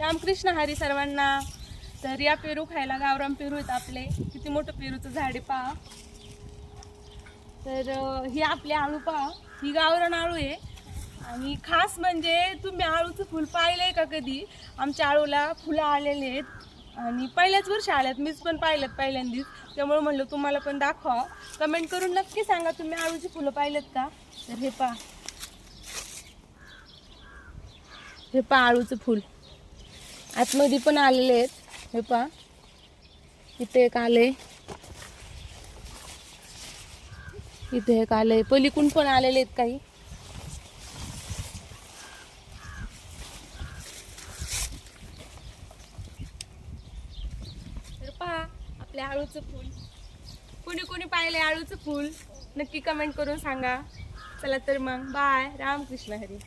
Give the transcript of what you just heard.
रामकृष्ण हरी सर्वांना. तर या पेरू खायला गावराम पेरू आहेत आपले. किती मोठं पेरूचं झाड आहे पहा. तर ही आपली आळू पहा. ही गावरान आळू आहे. आणि खास म्हणजे तुम्ही आळूचं फुल आहे का कधी? आमच्या आळूला फुलं आलेले आहेत. आणि पहिल्याच वर्षी आल्यात. मीच पण पाहिलेत पहिल्यांदाच. त्यामुळे म्हणलं तुम्हाला पण दाखवा कमेंट करून नक्की सांगा तुम्ही आळूची फुलं पाहिलेत का? तर हे पहा. हे पहा आळूचं फुल. आतमध्ये पण आलेले आहेत. हे पहा. इथे एक आले. इथे एक आले. पलीकडून पण आलेले आहेत काही. तर पहा आपल्या आळूचं फूल. कोणी कोणी पाहिले आळूचं फूल? नक्की कमेंट करून सांगा. चला तर मग. बाय रामकृष्ण हरी.